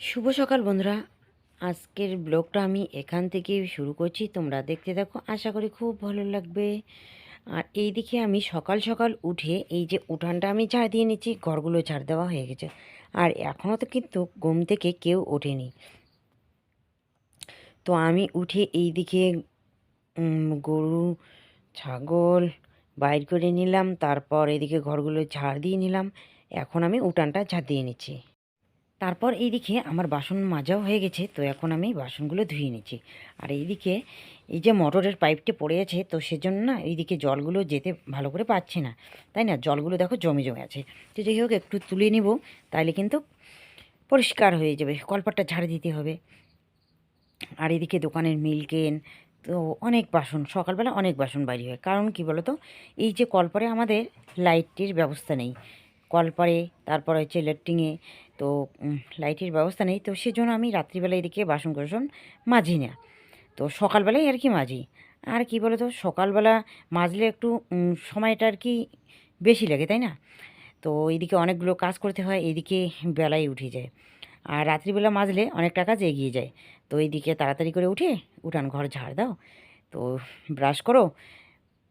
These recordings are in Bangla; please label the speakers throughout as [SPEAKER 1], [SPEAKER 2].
[SPEAKER 1] শুভ সকাল বন্ধুরা। আজকের ব্লগটা আমি এখান থেকে শুরু করছি। তোমরা দেখতে দেখো আশা করি খুব ভালো লাগবে। আর এই দিকে আমি সকাল সকাল উঠে এই যে উঠানটা আমি ঝাড় দিয়ে নিচ্ছি, ঘরগুলো ঝাড় দেওয়া হয়ে গেছে। আর এখনও তো কিন্তু ঘুম থেকে কেউ ওঠেনি। তো আমি উঠে এই দিকে গরু, ছাগল বাইর করে নিলাম। তারপর এদিকে ঘরগুলো ঝাড় দিয়ে নিলাম। এখন আমি উঠানটা ঝাড় দিয়ে নিচ্ছি। তারপর এইদিকে আমার বাসন মাজাও হয়ে গেছে, তো এখন আমি বাসনগুলো ধুয়ে নিচ্ছি। আর এইদিকে এই যে মোটরের পাইপটি পড়ে আছে, তো সেজন্য না এইদিকে জলগুলো যেতে ভালো করে পাচ্ছে না। তাই না? জলগুলো দেখো জমে জমে আছে। তো যাই হোক, একটু তুলে নিব, তাইলে কিন্তু পরিষ্কার হয়ে যাবে। কলপাটটা ঝাড় দিতে হবে। আর এদিকে দোকানের মিল্কেন, তো অনেক বাসন, সকালবেলা অনেক বাসন বাইরে হয়। কারণ কি বলো তো এই যে কলপারে আমাদের লাইটের ব্যবস্থা নেই। কলপারে তারপর হচ্ছে লেট্রিংয়ে তো লাইটের ব্যবস্থা নেই। তো সেজন্য আমি রাত্রিবেলা এদিকে বাসন কোসন মাজি না। তো সকালবেলায় আর কি মাজি। আর কি বলো তো সকালবেলা মাজলে একটু সময়টা আর কি বেশি লাগে, তাই না? তো এইদিকে অনেকগুলো কাজ করতে হয়, এদিকে বেলায় উঠে যায়। আর রাত্রিবেলা মাজলে অনেকটা কাজ এগিয়ে যায়। তো এইদিকে তাড়াতাড়ি করে উঠে, উঠান ঘর ঝাড় দাও। তো ব্রাশ করো,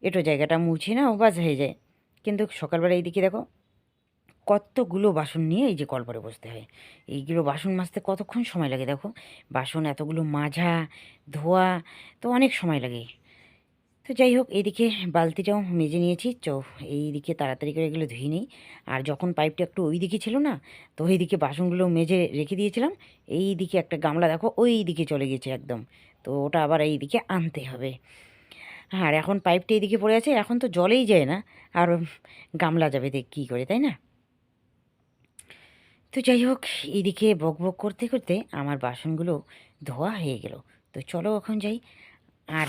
[SPEAKER 1] এটো জায়গাটা মুছে নাও বাজ হয়ে যায়। কিন্তু সকালবেলা এইদিকে দেখো কতগুলো বাসন নিয়ে এই যে কলপারে বসতে হয়। এইগুলো বাসন মাজতে কতক্ষণ সময় লাগে দেখো? বাসন এতগুলো মাজা, ধোয়া, তো অনেক সময় লাগে। তো যাই হোক, এইদিকে বালতিটাও মেজে নিয়েছি। চো, এইদিকে তাড়াতাড়ি করে এগুলো ধুয়ে নিই। আর যখন পাইপটা একটু ওই দিকে ছিল না, তো ওইদিকে বাসনগুলো মেজে রেখে দিয়েছিলাম। এই দিকে একটা গামলা দেখো ওই দিকে চলে গেছে একদম। তো ওটা আবার এই দিকে আনতে হবে। আর এখন পাইপটা এইদিকে পড়ে আছে, এখন তো জলেই যায় না। আর গামলা যাবে দেখ কী করে, তাই না? তো যাই হোক, এদিকে বক বক করতে করতে আমার বাসনগুলো ধোয়া হয়ে গেল। তো চলো এখন যাই। আর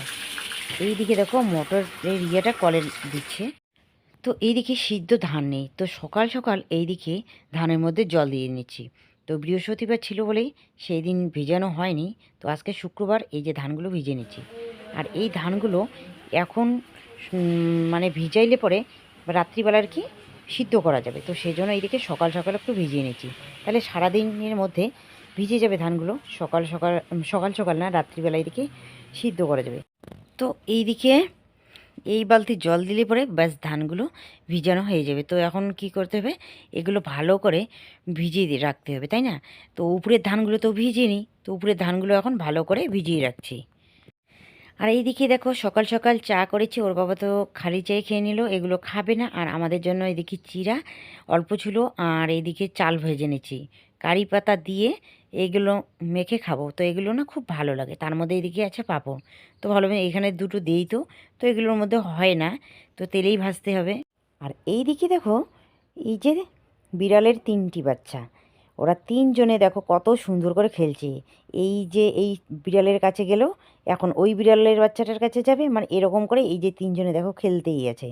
[SPEAKER 1] এইদিকে দেখো, মোটরের ইয়েটা কলে দিচ্ছে। তো এইদিকে সিদ্ধ ধান নেই। তো সকাল সকাল এইদিকে ধানের মধ্যে জল দিয়ে নিচ্ছি। তো বৃহস্পতিবার ছিল বলেই সেই দিন ভিজানো হয়নি। তো আজকে শুক্রবার এই যে ধানগুলো ভিজে নিচ্ছি। আর এই ধানগুলো এখন মানে ভিজাইলে পরে রাত্রিবেলা আর কি সিদ্ধ করা যাবে। তো সেই জন্য এইদিকে সকাল সকাল একটু ভিজিয়ে নিচ্ছি। তাহলে সারাদিনের মধ্যে ভিজে যাবে ধানগুলো। সকাল সকাল সকাল সকাল না, রাত্রিবেলা এদিকে সিদ্ধ করা যাবে। তো এইদিকে এই বালতি জল দিলে পরে ব্যাস ধানগুলো ভিজানো হয়ে যাবে। তো এখন কি করতে হবে? এগুলো ভালো করে ভিজিয়ে রাখতে হবে, তাই না? তো উপরের ধানগুলো তো ভিজিয়ে নিই তো উপরের ধানগুলো এখন ভালো করে ভিজিয়ে রাখছি। আর এইদিকে দেখো, সকাল সকাল চা করেছি, ওর বাবা তো খালি চাই খেয়ে নিল, এগুলো খাবে না। আর আমাদের জন্য এদিকে চিরা, অল্প ছিল আর এইদিকে চাল ভেজে নিচ্ছি। কারি পাতা দিয়ে এগুলো মেখে খাব। তো এগুলো না খুব ভালো লাগে, তার মধ্যে এদিকে আছে পাঁপড়। তো ভালো এখানে দুটো দিই তো তো এগুলোর মধ্যে হয় না, তো তেলেই ভাজতে হবে। আর এই দিকে দেখো, এই যে বিড়ালের তিনটি বাচ্চা ওরা তিনজনে দেখো কত সুন্দর করে খেলছে। এই যে এই বিড়ালের কাছে গেল, এখন ওই বিড়ালের বাচ্চাটার কাছে যাবে মানে এরকম করে এই যে তিনজনে দেখো খেলতেই আছে।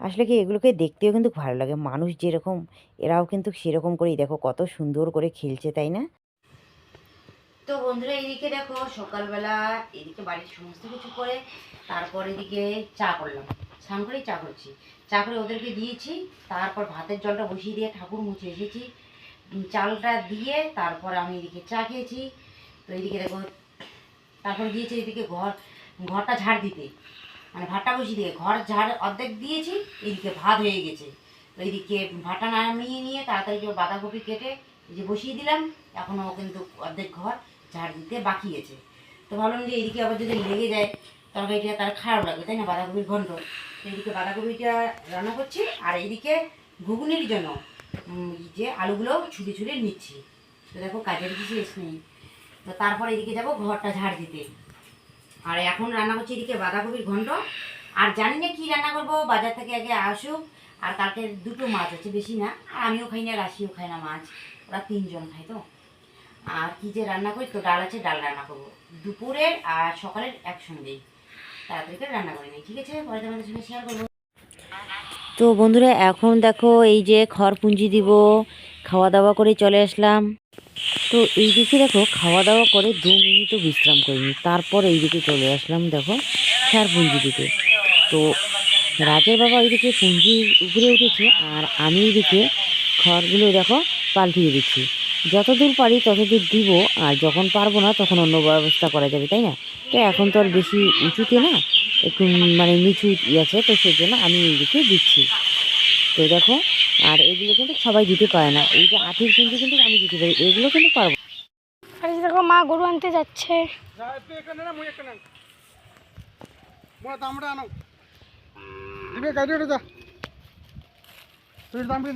[SPEAKER 1] আসলে কি এগুলোকে দেখতেও কিন্তু ভালো লাগে, মানুষ যেরকম, এরাও কিন্তু সেরকম করেই দেখো কত সুন্দর করে খেলছে, তাই না? তো বন্ধুরা এইদিকে দেখো সকালবেলা এদিকে বাড়ির সমস্ত কিছু করে, তারপর এদিকে চা করলাম। স্নান করেই চা করছি। চা করে ওদেরকে দিয়েছি, তারপর ভাতের জলটা বসিয়ে দিয়ে ঠাকুর মুছে এসেছি। চালটা দিয়ে তারপর আমি এদিকে চা খেয়েছি। তো এইদিকে দেখো, তারপর দিয়েছি এদিকে ঘর, ঘরটা ঝাড় দিতে। মানে ভাতটা বসিয়ে দিয়ে, ঘর ঝাড় অর্ধেক দিয়েছি, এদিকে ভাত হয়ে গেছে। তো এইদিকে ভাতটা নামিয়ে নিয়ে তাড়াতাড়ি করে বাঁধাকপি কেটে এই যে বসিয়ে দিলাম, এখনও কিন্তু অর্ধেক ঘর ঝাড় দিতে বাকি আছে। তো ভাবলাম যে এইদিকে আবার যদি লেগে যায়, তরকারিটা তার খারাপ লাগবে, তাই না? বাঁধাকপির ঘন্ট তো এইদিকে বাঁধাকপিটা রান্না করছি, আর এইদিকে ঘুগনির জন্য যে আলুগুলো ছুটে ছুটে নিচ্ছি। তো দেখো কাজের কিছু শেষ নেই। তো তারপর এদিকে যাব ঘরটা ঝাড় দিতে। আর এখন রান্না করছি এদিকে বাঁধাকপির ঘন্ট। আর জানি না কী রান্না করব, বাজার থেকে আগে আসুক। আর কালকে দুটো মাছ আছে, বেশি না। আর আমিও খাই না রাশিও খাই না মাছ। ওরা তিনজন খায় তো। আর কি যে রান্না করি, তো ডাল আছে, ডাল রান্না করব। দুপুরের আর সকালের একসঙ্গেই। তাড়াতাড়ি করে রান্না করে নিই, ঠিক আছে? পরে তোমাদের সঙ্গে শেয়ার করব। তো বন্ধুরা, এখন দেখো এই যে খড় পুঞ্জি দিব খাওয়া দাওয়া করে চলে আসলাম। তো এই দিকে দেখো খাওয়া দাওয়া করে দু মিনিটও বিশ্রাম করিনি। তারপর এই দিকে চলে আসলাম দেখো পুঞ্জি দিতে। তো রাজের বাবা ওইদিকে পুঞ্জির উপরে উঠেছে, আর আমি এদিকে খড়গুলো দেখো পাল্টিয়ে দিচ্ছি। যতদূর পারি ততদূর দিব, আর যখন পারব না তখন অন্য ব্যবস্থা করা যাবে, তাই না? তো এখন তো আর বেশি উঁচুতে না একটু মানে নিচু আছে তো সেই জন্য আমি এইদিকে দিচ্ছি। তো দেখো আর এগুলো কিন্তু সবাই দিতে পারে না। এই যে আঠির কিন্তু কিন্তু আমি দিতে পারি এগুলো কিন্তু পারব
[SPEAKER 2] আর দেখো মা গরু আনতে যাচ্ছে।
[SPEAKER 3] যা না মুই এখানে মোরা দামড়া আনো। দিবে গাড়ি যা। তুই দামড়ি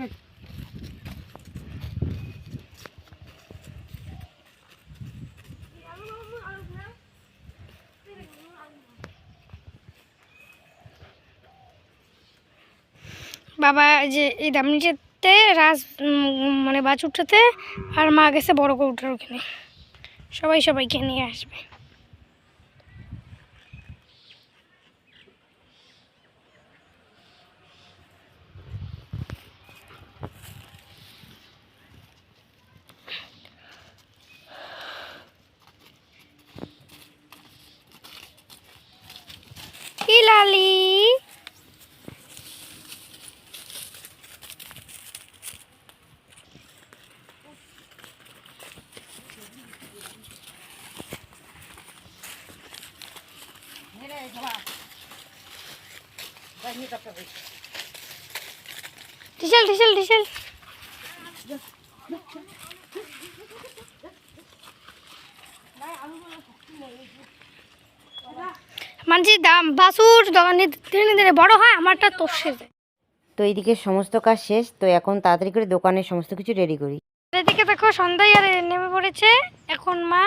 [SPEAKER 2] বাবা যে এই দামনিচেতে রাস রাজ মানে বাছুরটাতে, আর মা গেছে বড় কৌটার ওখানে। সবাই সবাইকে নিয়ে আসবে কি লালি টিসেল টিসেল টিসেল মানছি দাম বাসুর দোকানে দিনে দিনে বড় হয় আমারটা তোষে যায়
[SPEAKER 1] তো এইদিকে সমস্ত কাজ শেষ তো এখন তাড়াতাড়ি করে দোকানে সমস্ত কিছু রেডি করি।
[SPEAKER 2] এদিকে দেখো সন্ধ্যায় আর নেমে পড়েছে এখন মা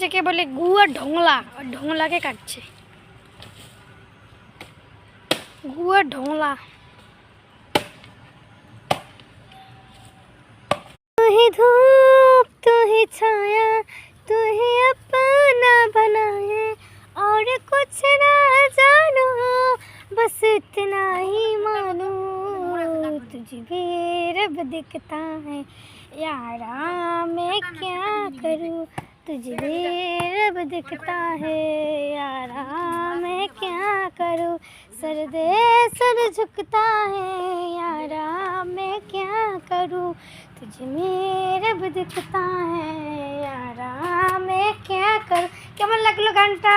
[SPEAKER 2] যাকে বলে গু আর ঢোংলা আর ঢোংলাকে কাটছে গু আর ঢোংলা तू ही धूप तू ही छाया तू ही अपना बनाए और कुछ ना जानो बस इतना ही मानो तुझे भी रब दिखता है यारा मैं क्या करूँ तुझे भी रब दिखता है यारा मैं क्या करूँ सर दे सर झुकता है यारा मैं क्या करूँ तुझे मेरे रब दिखता है यारा मैं क्या करूँ কেমন লাগলো গানটা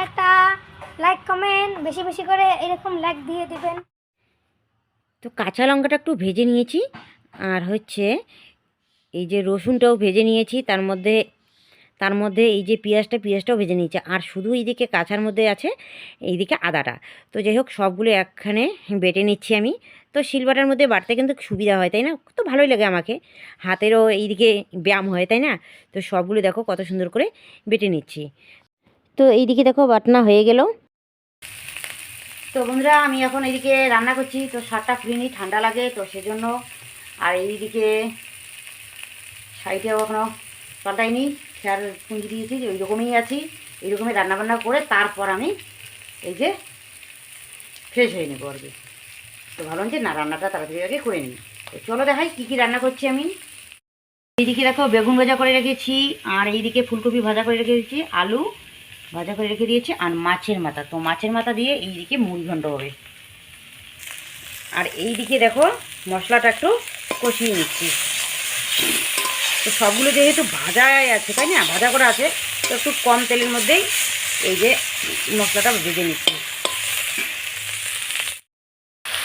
[SPEAKER 2] একটা লাইক কমেন্ট বেশি বেশি করে এরকম লাইক দিয়ে দিবেন
[SPEAKER 1] তো কাঁচা লঙ্কাটা একটু ভেজে নিয়েছি আর হচ্ছে এই যে রসুনটাও ভেজে নিয়েছি, তার মধ্যে তার মধ্যে এই যে পেঁয়াজটা, পেঁয়াজটাও ভেজে নিয়েছি। আর শুধু এইদিকে কাঁচার মধ্যে আছে, এইদিকে আদাটা। তো যাই হোক, সবগুলো একখানে বেটে নিচ্ছি আমি। তো শিলবাটার মধ্যে বাটতে কিন্তু সুবিধা হয়, তাই না? তো ভালোই লাগে আমাকে। হাতেরও এইদিকে ব্যায়াম হয়, তাই না? তো সবগুলো দেখো কত সুন্দর করে বেটে নিচ্ছি। তো এইদিকে দেখো বাটনা হয়ে গেল। তো বন্ধুরা, আমি এখন এইদিকে রান্না করছি। তো সারটা নিই, ঠান্ডা লাগে, তো সেজন্য। আর এইদিকে সাইডেও এখনও পাল্টাইনি খেয়াল পুঁজি দিয়েছি যে ওই রকমই আছি, এই এইরকমই রান্নাবান্না করে তারপর আমি এই যে ফ্রেশ হয়ে নেব আর কি। তো ভাবলাম যে না, রান্নাটা তাড়াতাড়ি আগে করে নিই। তো চলো দেখাই কী কী রান্না করছি আমি। এইদিকে দেখো বেগুন ভাজা করে রেখেছি, আর এইদিকে ফুলকপি ভাজা করে রেখেছি আলু ভাজা করে রেখে দিয়েছি, আর মাছের মাথা। তো মাছের মাথা দিয়ে এইদিকে মুড়ি ঘন্ট হবে। আর এইদিকে দেখো মশলাটা একটু কষিয়ে নিচ্ছি। তো সবগুলো যেহেতু ভাজাই আছে, তাই না? ভাজা করা আছে, তো একটু কম তেলের মধ্যেই এই যে মশলাটা ভেজে নিচ্ছি।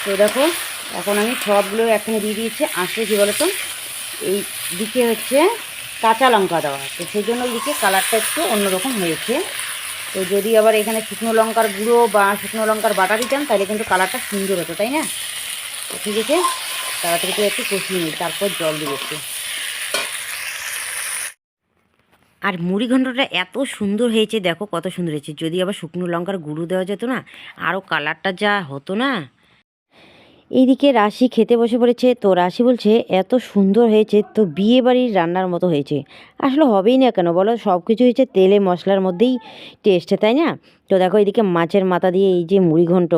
[SPEAKER 1] তো দেখো, এখন আমি সবগুলো এখানে দিয়ে দিয়েছি আসলে কী বলো তো এই দিকে হচ্ছে কাঁচা লঙ্কা দেওয়া তো সেই জন্য ওইদিকে কালারটা একটু অন্যরকম হয়েছে। তো যদি আবার এখানে শুকনো লঙ্কার গুঁড়ো বা শুকনো লঙ্কার বাটা দিতাম, তাহলে কিন্তু কালারটা সুন্দর হতো, তাই না? ঠিক আছে, তাড়াতাড়ি করে একটু কষিয়ে নিই, তারপর জল দিয়ে আর মুড়ি ঘন্টটা এত সুন্দর হয়েছে, দেখো কত সুন্দর হয়েছে। যদি আবার শুকনো লঙ্কার গুঁড়ো দেওয়া যেত না আরও কালারটা যা হতো না। এইদিকে রাশি খেতে বসে পড়েছে, তো রাশি বলছে, এত সুন্দর হয়েছে, তো বিয়ে বাড়ির রান্নার মতো হয়েছে। আসলে হবেই না কেন বলো সব কিছু হয়েছে তেলে মশলার মধ্যেই টেস্ট তাই না? তো দেখো এদিকে মাছের মাথা দিয়ে এই যে মুড়ি ঘন্ট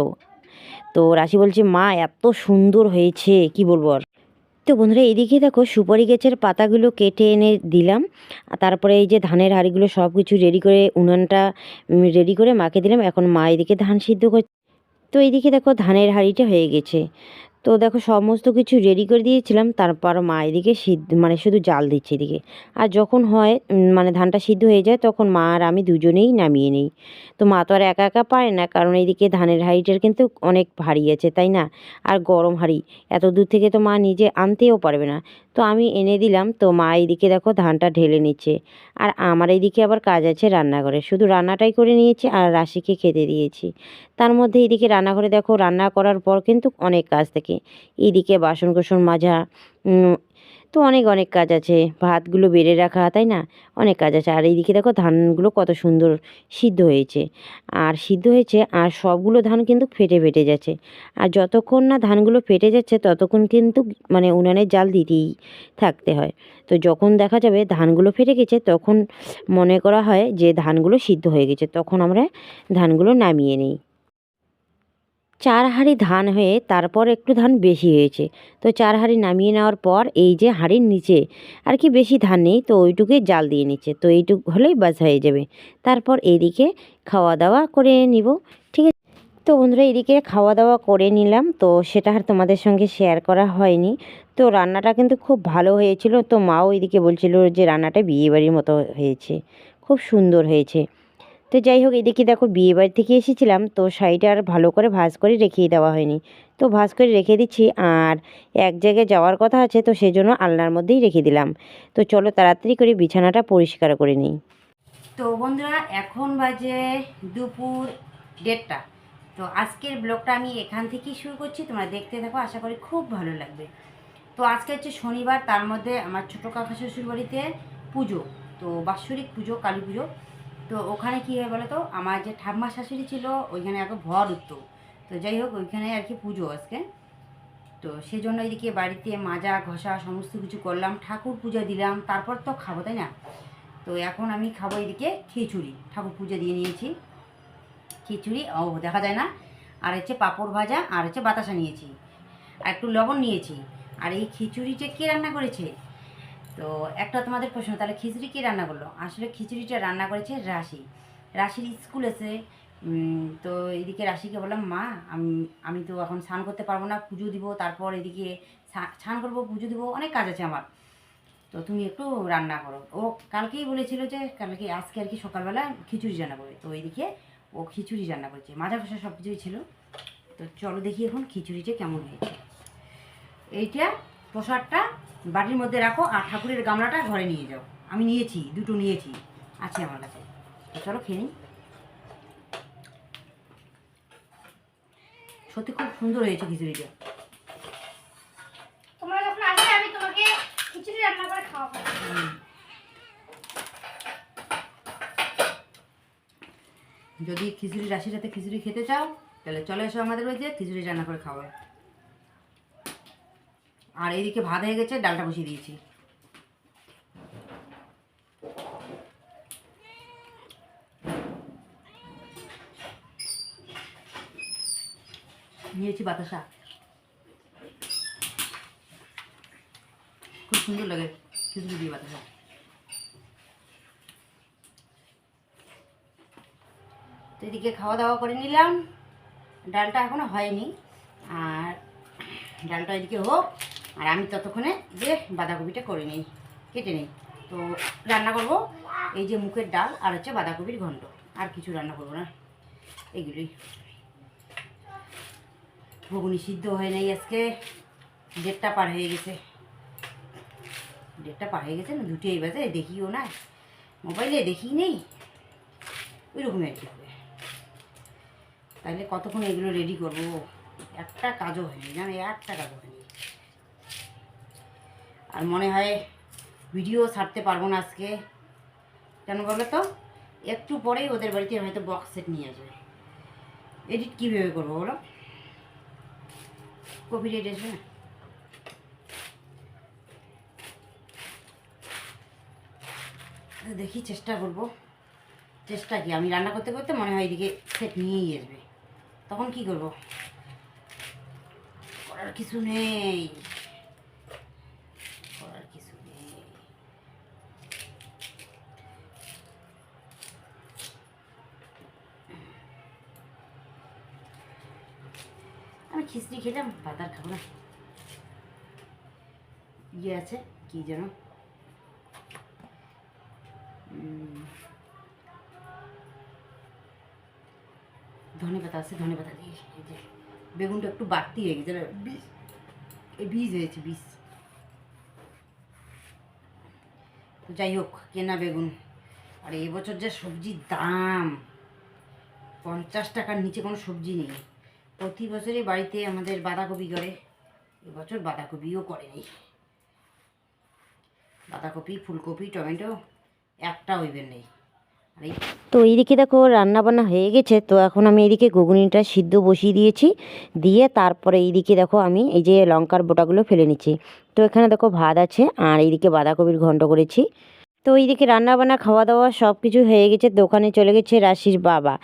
[SPEAKER 1] তো রাশি বলছে, মা, এত সুন্দর হয়েছে। কি বলব আর? তো বন্ধুরা এদিকে দেখো সুপারি গাছের পাতাগুলো কেটে এনে দিলাম। তারপরে এই যে ধানের হাঁড়িগুলো সব কিছু রেডি করে, উনানটা রেডি করে মাকে দিলাম। এখন মা এদিকে ধান সিদ্ধ করছে তো এইদিকে দেখো ধানের হাঁড়িটা হয়ে গেছে। তো দেখো সমস্ত কিছু রেডি করে দিয়েছিলাম, তারপর মা এদিকে সিদ্ধ মানে শুধু জাল দিচ্ছে এদিকে। আর যখন হয় মানে ধানটা সিদ্ধ হয়ে যায়, তখন মা আর আমি দুজনেই নামিয়ে নিই। তো মা তো আর একা একা পারে না, কারণ এইদিকে ধানের হাঁড়িটার কিন্তু অনেক ভারী আছে, তাই না? আর গরম হাঁড়ি, এত দূর থেকে তো মা নিজে আনতেও পারবে না। তো আমি এনে দিলাম, তো মা এইদিকে দেখো ধানটা ঢেলে নিচ্ছে। আর আমার এইদিকে আবার কাজ আছে রান্নাঘরে, শুধু রান্নাটাই করে নিয়েছি আর রাশিকে খেতে দিয়েছি। তার মধ্যে এইদিকে রান্নাঘরে দেখো, রান্না করার পর কিন্তু অনেক কাজ থাকে। এইদিকে বাসন কোসন মাজা তো অনেক অনেক কাজ আছে। ভাতগুলো বেড়ে রাখা, তাই না? অনেক কাজ আছে। আর এইদিকে দেখো ধানগুলো কত সুন্দর সিদ্ধ হয়েছে। আর সিদ্ধ হয়েছে, আর সবগুলো ধান কিন্তু ফেটে ফেটে যাচ্ছে। আর যতক্ষণ না ধানগুলো ফেটে যাচ্ছে, ততক্ষণ কিন্তু মানে উনানের জাল দিতেই থাকতে হয়। তো যখন দেখা যাবে ধানগুলো ফেটে গেছে, তখন মনে করা হয় যে ধানগুলো সিদ্ধ হয়ে গেছে। তখন আমরা ধানগুলো নামিয়ে নিই। চার হাঁড়ি ধান হয়ে তারপর একটু ধান বেশি হয়েছে। তো চার হাঁড়ি নামিয়ে নেওয়ার পর এই যে হাঁড়ির নিচে আর কি বেশি ধান নেই, তো ওইটুকুই জাল দিয়ে নিচ্ছে। তো এইটুক হলেই বাস হয়ে যাবে। তারপর এদিকে খাওয়া দাওয়া করে নিব, ঠিক আছে? তো বন্ধুরা এদিকে খাওয়া দাওয়া করে নিলাম। তো সেটা আর তোমাদের সঙ্গে শেয়ার করা হয়নি। তো রান্নাটা কিন্তু খুব ভালো হয়েছিল। তো মাও এদিকে বলছিল যে রান্নাটা বিয়েবাড়ির মতো হয়েছে। খুব সুন্দর হয়েছে। তো যাই হোক, এদিকে দেখো বিয়ে বাড়ি থেকে এসেছিলাম, তো শাড়িটা আর ভালো করে ভাঁজ করে রেখেই দেওয়া হয়নি। তো ভাঁজ করে রেখে দিচ্ছি, আর এক জায়গায় যাওয়ার কথা আছে, তো সেজন্য আলনার মধ্যেই রেখে দিলাম। তো চলো তাড়াতাড়ি করে বিছানাটা পরিষ্কার করে নিই। তো বন্ধুরা, এখন বাজে দুপুর দেড়টা। তো আজকের ব্লগটা আমি এখান থেকেই শুরু করছি, তোমরা দেখতে থাকো, আশা করি খুব ভালো লাগবে। তো আজকে হচ্ছে শনিবার, তার মধ্যে আমার ছোটো কাকা শ্বশুর বাড়িতে পুজো, তো বাৎসরিক পুজো, কালী পুজো। তো ওখানে কী হয় বলো তো আমার যে ঠাম্মা শাশুড়ি ছিল, ওইখানে আগে ভর উঠতো। তো যাই হোক, ওইখানে আর কি পুজো আজকে। তো সেই জন্য এদিকে বাড়িতে মাজা, ঘষা, সমস্ত কিছু করলাম, ঠাকুর পূজা দিলাম, তারপর তো খাব, তাই না? তো এখন আমি খাব এদিকে খিচুড়ি। ঠাকুর পূজা দিয়ে নিয়েছি। খিচুড়ি, ও দেখা যায় না? আর হচ্ছে পাঁপড় ভাজা, আর হচ্ছে বাতাসা নিয়েছি। আর একটু লবণ নিয়েছি। আর এই খিচুড়িটা কে রান্না করেছে? তো একটা তোমাদের প্রশ্ন, তাহলে খিচুড়ি কে রান্না করল? আসলে খিচুড়িটা রান্না করেছে রাশি। রাশির স্কুল এসে তো এদিকে রাশিকে বললাম, মা, আমি আমি তো এখন স্নান করতে পারব না, পুজো দিব, তারপর এদিকে স্নান করব, পুজো দিব, অনেক কাজ আছে আমার। তো তুমি একটু রান্না করো। ও কালকেই বলেছিল যে, কালকে, আজকে আর কি সকালবেলা খিচুড়ি রান্না করবে। তো এইদিকে ও খিচুড়ি রান্না করেছে। মাজা কষা সব কিছুই ছিল। তো চলো দেখি এখন খিচুড়িটা কেমন হয়েছে। এইটা প্রসাদটা বাটির মধ্যে রাখো আর ঠাকুরের গামলাটা ঘরে নিয়ে যাও। আমি নিয়েছি দুটো নিয়েছি। আছে আমার কাছে। তো চলো খেয়ে নিই। সত্যি খুব সুন্দর হয়েছে খিচুড়িটা।
[SPEAKER 2] তোমরা যখন আসবে আমি তোমাকে খিচুড়ি রান্না করে খাওয়াবো।
[SPEAKER 1] যদি সাথে খিচুড়ি খেতে চাও তাহলে চলে এসো আমাদের বাড়িতে খিচুড়ি রান্না করে খাওয়া আর এইদিকে ভাত হয়ে গেছে, ডালটা বসিয়ে দিয়েছি। নিয়েছি বাতাসা। খুব সুন্দর লাগে খিচুড়ি দিয়ে বাতাসা। এদিকে খাওয়া দাওয়া করে নিলাম। ডালটা এখনও হয়নি, আর ডালটা এদিকে হোক। আর আমি ততক্ষণে যে বাঁধাকপিটা করে নিই, কেটে নিই। তো রান্না করব এই যে মুখের ডাল আর হচ্ছে বাঁধাকপির ঘণ্ট আর কিছু রান্না করব না। এগুলোই। ঘুগনি সিদ্ধ হয়ে নেই আজকে। দেড়টা পার হয়ে গেছে। ডেটটা পার হয়ে গেছে না? দুটোই বাজে, দেখিও না। মোবাইলে দেখি নেই। ওই রকমই আর কি হবে। তাহলে কতক্ষণ এগুলো রেডি করব? একটা কাজও হয়নি জানো একটা কাজও হয়নি। আর মনে হয় ভিডিও ছাড়তে পারব না আজকে। কেন বলো তো? একটু পরেই ওদের বাড়িতে হয়তো বক্স সেট নিয়ে আসবে। এডিট কীভাবে করব বলো? কপি রেট আসবে না? দেখি চেষ্টা করব। চেষ্টা কি? আমি রান্না করতে করতে মনে হয় এদিকে সেট নিয়েই আসবে। তখন কি করব? করার কিছু নেই করার কিছু নেই আমি খিচড়ি খেলাম ভাত আর খাব না। ইয়ে আছে, কি যেন? ধনে পাতা আছে, ধনে পাতা দিয়ে বেগুনটা একটু বাড়তি হয়ে গেছে বীজ হয়েছে, বীজ। তো যাই হোক, কেনা বেগুন। আর এবছর যা সবজির দাম, পঞ্চাশ টাকার নিচে কোনো সবজি নেই। প্রতি বছরই বাড়িতে আমাদের বাঁধাকপি করে। এবছর বাঁধাকপিও করেনি বাঁধাকপি, ফুলকপি, টমেটো একটা হইবেন নেই। তো এইদিকে দেখো রান্না বান্না হয়ে গেছে। তো এখন আমি এইদিকে ঘুগনিটা সিদ্ধ বসিয়ে দিয়েছি। দিয়ে তারপরে এইদিকে দেখো আমি এই যে লঙ্কার বোটাগুলো ফেলে নিচ্ছি। তো এখানে দেখো ভাত আছে আর এইদিকে বাঁধাকপির ঘন্ট করেছি। তো এইদিকে রান্না বান্না খাওয়া দাওয়া সব কিছু হয়ে গেছে, দোকানে চলে গেছে রাশির বাবা।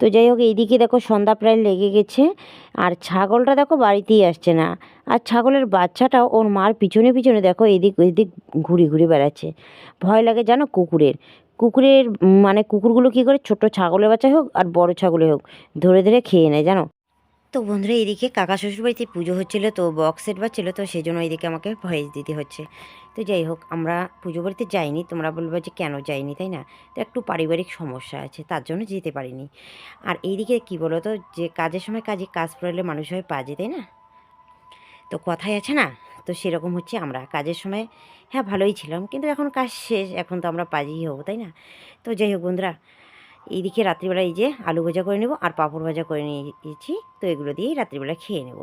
[SPEAKER 1] তো যাই হোক, এইদিকে দেখো সন্ধ্যা প্রায় লেগে গেছে। আর ছাগলটা দেখো বাড়িতেই আসছে না। আর ছাগলের বাচ্চাটাও ওর মার পিছনে পিছনে দেখো এদিক ওইদিক ঘুরে ঘুরে বেড়াচ্ছে। ভয় লাগে জানো কুকুরের। কুকুরের মানে কুকুরগুলো কী করে? ছোট ছাগলের বাচ্চা হোক আর বড় ছাগলে হোক, ধরে ধরে খেয়ে নেয়, জানো? তো বন্ধুরা এদিকে কাকা শ্বশুর বাড়িতে পুজো হচ্ছিল, তো বক্স সেট বাজছিল, তো সেই জন্য এইদিকে আমাকে ভয়েস দিতে হচ্ছে। তো যাই হোক, আমরা পুজো বাড়িতে যাইনি, তোমরা বলবে যে কেন যাইনি, তাই না? তো একটু পারিবারিক সমস্যা আছে, তার জন্য যেতে পারিনি। আর এইদিকে কী বলো তো যে কাজের সময় কাজে কাজ পড়লে মানুষ হয় পাজে, তাই না? তো কথাই আছে না? তো সেরকম হচ্ছে আমরা। কাজের সময় হ্যাঁ ভালোই ছিলাম, কিন্তু এখন কাজ শেষ, এখন তো আমরা পাজিই হব, তাই না? তো যাই হোক বন্ধুরা এইদিকে রাত্রিবেলা এই যে আলু ভাজা করে নেব আর পাঁপড় ভাজা করে নিয়েছি, তো এগুলো দিয়েই রাত্রিবেলা খেয়ে নেব।